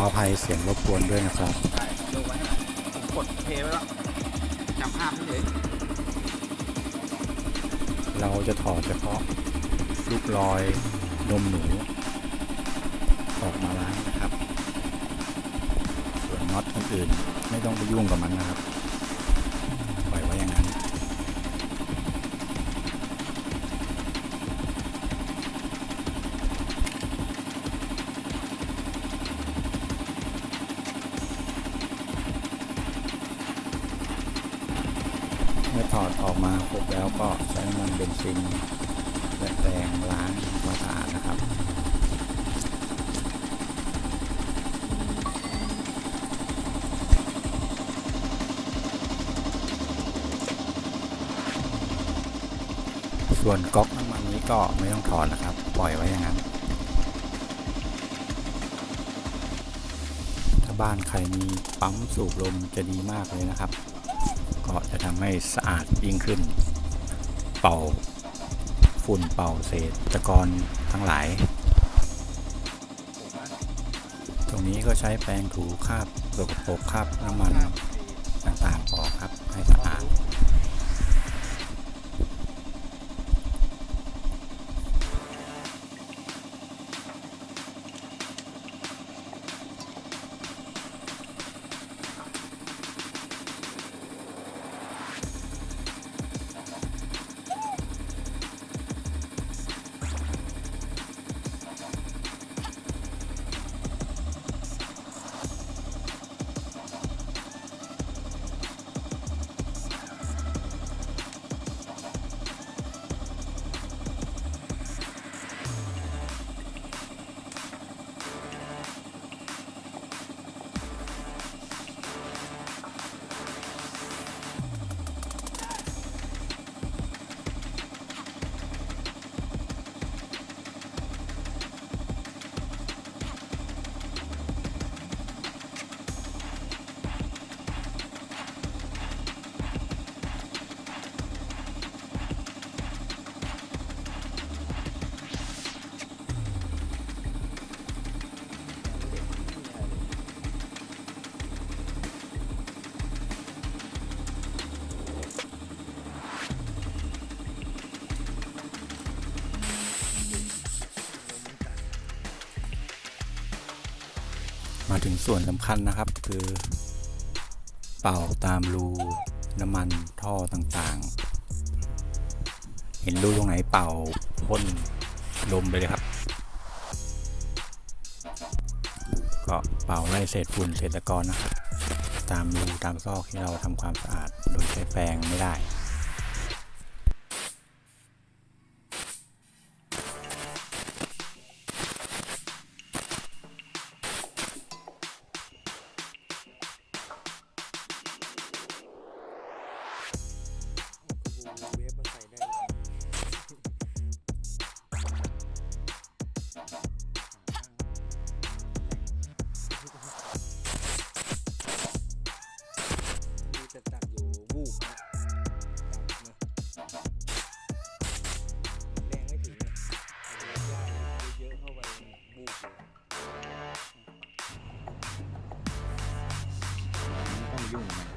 ออภัยเสียงรบกวนด้วยนะครับใช่ดูไว้นะผมกดเทไว้แล้วจำภาพเฉยเราจะถอดเฉพาะลูกลอยนมหนูออกมาล้างนะครับ ส่วนน็อตอื่นๆไม่ต้องไปยุ่งกับมันนะครับ ปล่อยไว้อย่างนั้น เมาครบแล้วก็ใช้น้ำมันเบนซินและแปรงล้างทำความสะอาดนะครับส่วนก๊อกน้ำมันนี้ก็ไม่ต้องถอดนะครับ ปล่อยไว้อย่างนั้น ถ้าบ้านใครมีปั๊มสูบลมจะดีมากเลยนะครับ ก็จะทำให้สะอาดยิ่งขึ้น เป่าฝุ่นเป่าเศษตะกอนทั้งหลาย ตรงนี้ก็ใช้แปรงถูคราบสกปรกคราบน้ำมัน ถึงส่วนสำคัญนะครับ คือ เป่าตามรูน้ำมันท่อต่างๆ เห็นรูตรงไหนเป่าพ่นลมไปเลยครับ ก็เป่าไล่เศษฝุ่นเศษตะกอนนะครับ ตามรูตามซอกที่เราทำความสะอาดโดยใช้แปรงไม่ได้ ต้อ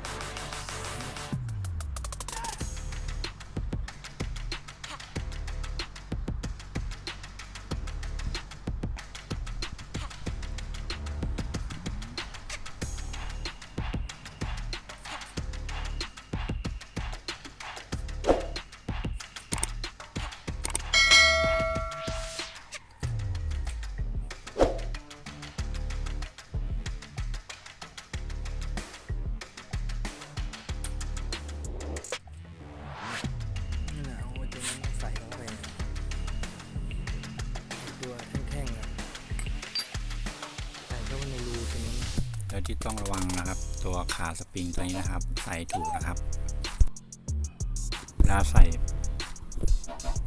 แล้วที่ต้องระวังนะครับ ตัวขาสปริงตัวนี้นะครับ ใส่ถูกนะครับเวลาใส่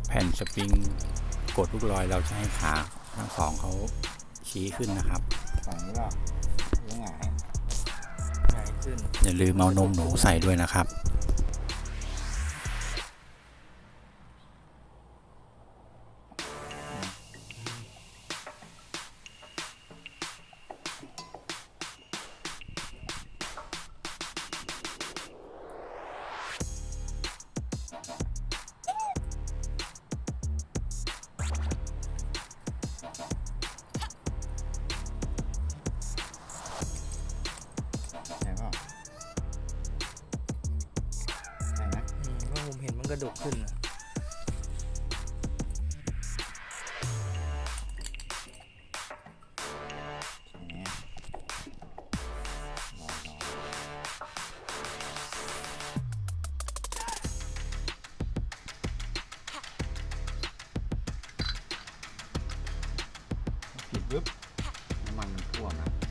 แผ่นสปริงกดลูกลอยเราจะให้ขาทั้งสองเขาชี้ขึ้นนะครับฝั่งนี้ก็ยังไงง่ายขึ้นอย่าลืมเอานมหนูใส่ด้วยนะครับ มเห็นมันกระดกขึ้นอะแหมรอรอผิดปึ๊บน้ำมันมันท่วมนะ